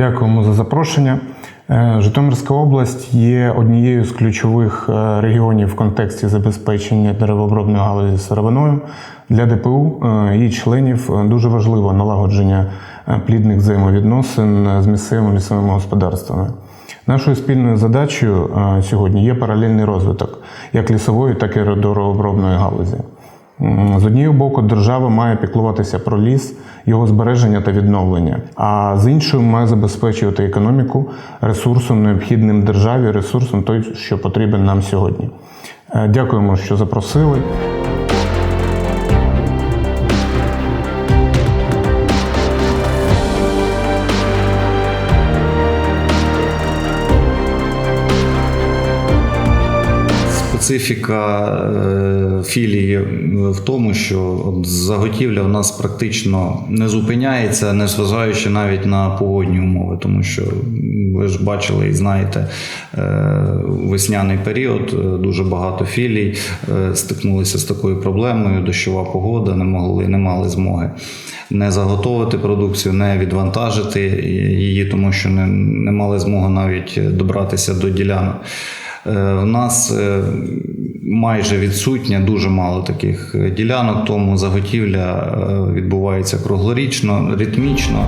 Дякуємо за запрошення. Е, Житомирська область є однією з ключових е, регіонів в контексті забезпечення деревообробної галузі сировиною. Для ДПУ е, і членів дуже важливо налагодження плідних взаємовідносин з місцевими лісовими господарствами. Нашою спільною задачею сьогодні є паралельний розвиток як лісової, так і деревообробної галузі. З однієї боку, держава має піклуватися про ліс, його збереження та відновлення, а з іншою має забезпечувати економіку ресурсом, необхідним державі, ресурсом той, що потрібен нам сьогодні. Е, Дякуємо, що запросили. Специфіка е, філії в тому, що от заготівля в нас практично не зупиняється, не зважаючи навіть на погодні умови, тому що ви ж бачили і знаєте, е, весняний період е, дуже багато філій стикнулися з такою проблемою. Дощова погода, не могли, не мали змоги не заготовити продукцію, не відвантажити її, тому що не, не мали змоги навіть добратися до ділянок. Е, В нас е, майже відсутня, дуже мало таких е, ділянок, тому заготівля відбувається круглорічно, ритмічно.